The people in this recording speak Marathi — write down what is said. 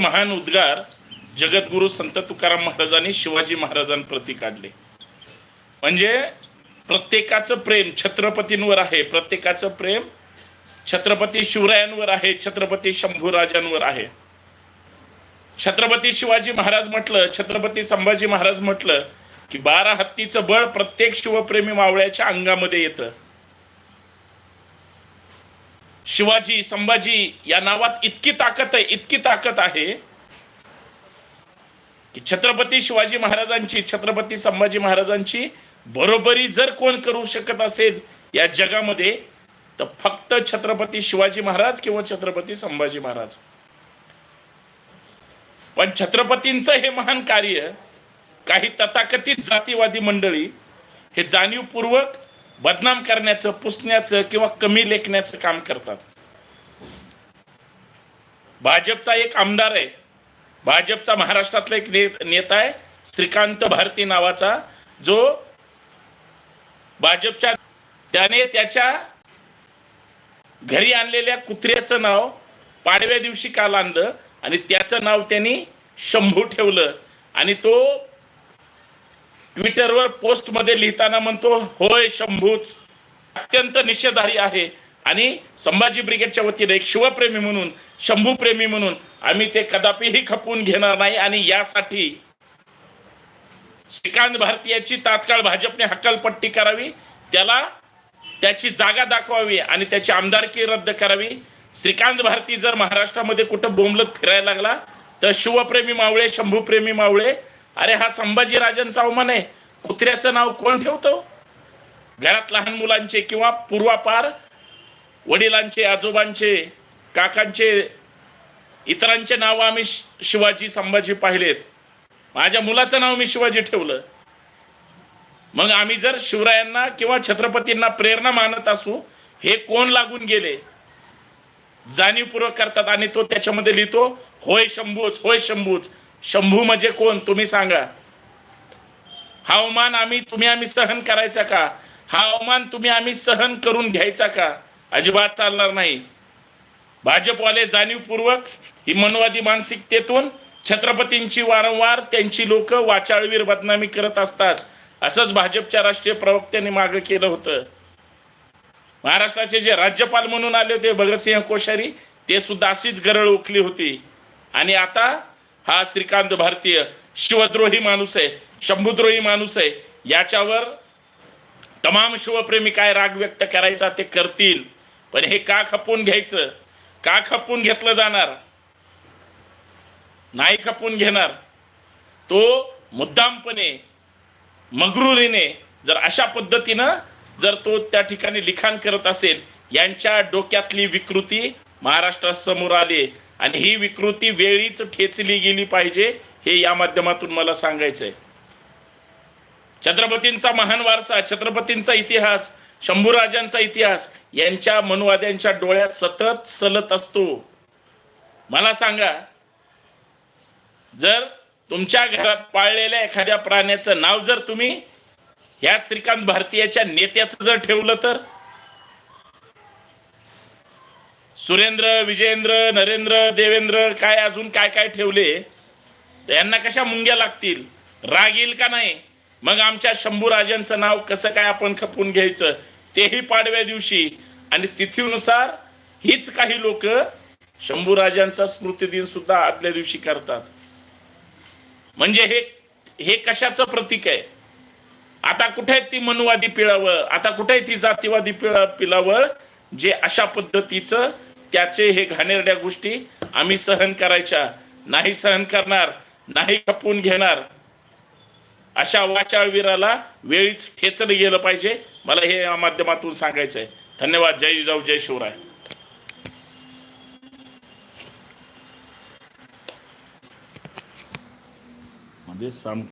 महान उद्गार जगद्गुरु संत तुकाराम महाराजांनी शिवाजी महाराजांप्रती काढले म्हणजे प्रत्येकाचं प्रेम छत्रपतींवर आहे. प्रत्येकाचं प्रेम छत्रपती शिवरायांवर आहे. छत्रपती शंभूराजांवर आहे. छत्रपती शिवाजी महाराज म्हटलं छत्रपती संभाजी महाराज म्हटलं की बारा हत्तीचं बळ प्रत्येक शिवप्रेमी मावळ्याच्या अंगामध्ये येतं. शिवाजी संभाजी या नावात इतकी ताकद आहे इतकी ताकद आहे की छत्रपती शिवाजी महाराजांची छत्रपती संभाजी महाराजांची बरोबरी जर कोण करू शकत असेल या जगामध्ये तर फक्त छत्रपती शिवाजी महाराज किंवा छत्रपती संभाजी महाराज. पण छत्रपतींचं हे महान कार्य काही तथाकथित जातीवादी मंडळी हे जाणीवपूर्वक बदनाम करण्याचं पुसण्याचं किंवा कमी लेखण्याचं काम करतात. भाजपचा एक आमदार आहे. भाजपचा महाराष्ट्रातला एक ने- नेता आहे श्रीकांत भारती नावाचा जो भाजपच्या त्याने त्याच्या घरी आणलेल्या कुत्र्याचं नाव पाडव्या दिवशी काल आणलं आणि त्याचं नाव त्यांनी शंभू ठेवलं. आणि तो ट्विटरवर पोस्टमध्ये लिहिताना म्हणतो होय शंभूच. अत्यंत निषेधारी आहे. आणि संभाजी ब्रिगेडच्या वतीने एक शिवप्रेमी म्हणून शंभू प्रेमी म्हणून आम्ही ते कदापिही खपवून घेणार नाही. आणि यासाठी श्रीकांत भारतीयाची तात्काळ भाजपने हक्कलपट्टी करावी. त्याला त्याची जागा दाखवावी आणि त्याची आमदारकी रद्द करावी. श्रीकांत भारती जर महाराष्ट्रामध्ये कुठं बोंबलत फिरायला लागला तर शिवप्रेमी मावळे शंभूप्रेमी मावळे अरे हा संभाजी राजांचा अवमान आहे. कुत्र्याचं नाव कोण ठेवतो? घरात लहान मुलांचे किंवा पूर्वापार वडिलांचे आजोबांचे काकांचे इतरांचे नाव आम्ही शिवाजी संभाजी पाहिलेत. माझ्या मुलाचं नाव मी शिवाजी ठेवलं. मग आम्ही जर शिवरायांना किंवा छत्रपतींना प्रेरणा मानत असू हे कोण लागून गेले? जाणीवपूर्वक करतात आणि तो त्याच्यामध्ये लिहितो होय शंभूच होय शंभूच शंभू म्हणजे कोण? तुम्ही सांगा. हा अवमान आम्ही तुम्ही आम्ही सहन करायचा का? हा अवमान तुम्ही आम्ही सहन करून घ्यायचा का? अजिबात चालणार नाही. भाजपवाले जाणीवपूर्वक ही मनवादी मानसिकतेतून छत्रपतींची वारंवार त्यांची लोक वाचाळवीर बदनामी करत असतात. असंच भाजपच्या राष्ट्रीय प्रवक्त्यांनी मागं केलं होतं. महाराष्ट्राचे जे राज्यपाल म्हणून आले होते भगतसिंह कोश्यारी ते सुद्धा अशीच गरळ ओकली होती. आणि आता हा श्रीकांत भारतीय शिवद्रोही माणूस आहे शंभुद्रोही माणूस आहे. याच्यावर तमाम शिवप्रेमी काय राग व्यक्त करायचा ते करतील. पण हे का खपून घ्यायचं? का खपून घेतलं जाणार? नाही खपून घेणार. तो मुद्दामपणे मगरुरीने जर अशा पद्धतीनं जर तो त्या ठिकाणी लिखाण करत असेल यांच्या डोक्यातली विकृती महाराष्ट्रासमोर आली आणि ही विकृती वेळीच ठेचली गेली पाहिजे हे या माध्यमातून मला सांगायचंय. छत्रपतींचा महान वारसा छत्रपतींचा इतिहास शंभूराजांचा इतिहास यांच्या मनुवाद्यांच्या डोळ्यात सतत सलत असतो. मला सांगा जर तुमच्या घरात पाळलेल्या एखाद्या प्राण्याचं नाव जर तुम्ही ह्या श्रीकांत भारतीयाच्या नेत्याचं जर ठेवलं तर? सुरेंद्र विजेंद्र नरेंद्र देवेंद्र काय अजून काय काय ठेवले यांना कशा मुंग्या लागतील? राग येईल का नाही? मग आमच्या शंभूराजांचं नाव कसं काय आपण खपून घ्यायचं? तेही पाडव्या दिवशी. आणि तिथीनुसार हीच काही लोक शंभूराजांचा स्मृती दिन सुद्धा आदल्या दिवशी करतात. म्हणजे हे हे कशाचं प्रतीक आहे? आता कुठे आहे ती मनुवादी पिळावळ? आता कुठे आहे ती जातीवादी पिळा पिलावळ? जे अशा पद्धतीचं त्याचे हे घाणेरड्या गोष्टी आम्ही सहन करायच्या. नाही सहन करणार नाही खपवून घेणार. अशा वाचाळवीराला वेळीच ठेचलं गेलं पाहिजे. मला हे या माध्यमातून सांगायचंय. धन्यवाद. जय जिजाऊ जय शिवराय. म्हणजे साम